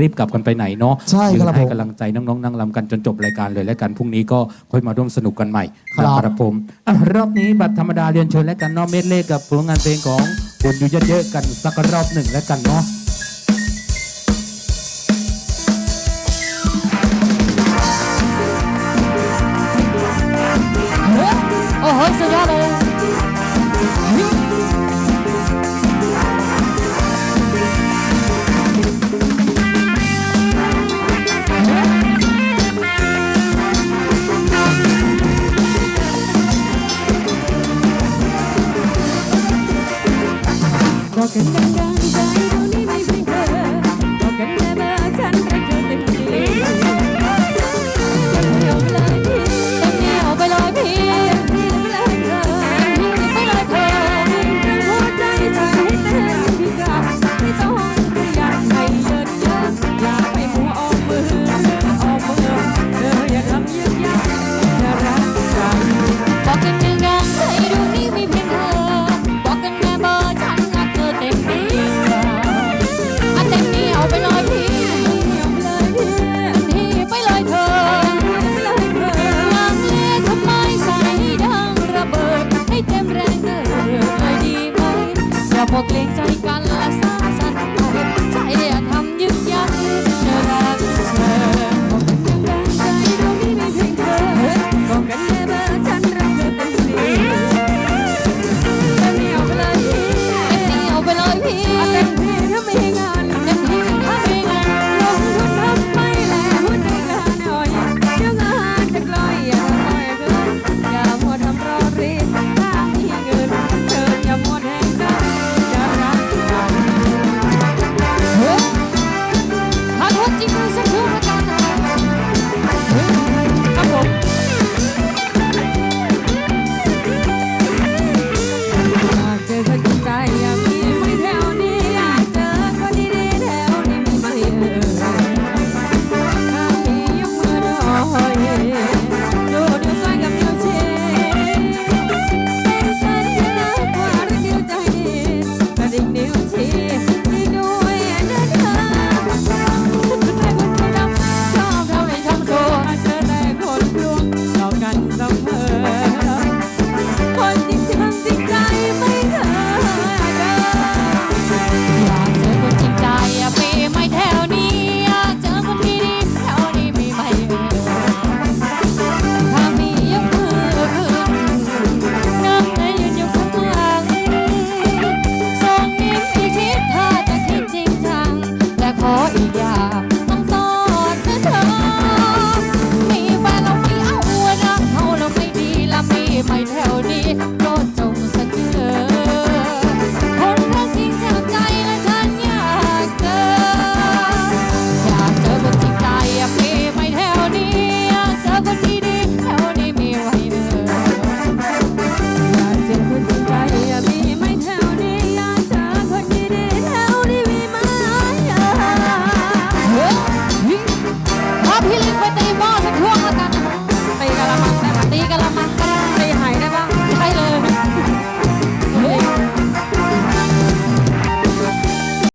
รีบกลับกันไปไหนเนาะใช่ยืครับให้กำลังใจน้องๆนั่งรำกันจนจบรายการเลยแล้วกันพรุ่งนี้ก็ค่อยมาร่วมสนุกกันใหม่ครับ นะครับผมรอบนี้บัตรธรรมดาเรียนเชิญและกันเนาะเม็ดเลขกับผลงานเพลงของคนอยู่เยอะๆกันสักรอบหนึ่งและกันเนาะ โอ้โหสุดยอดเลย dun dun dun. เคยดีไหมจาพอเกรงใจกันลสัก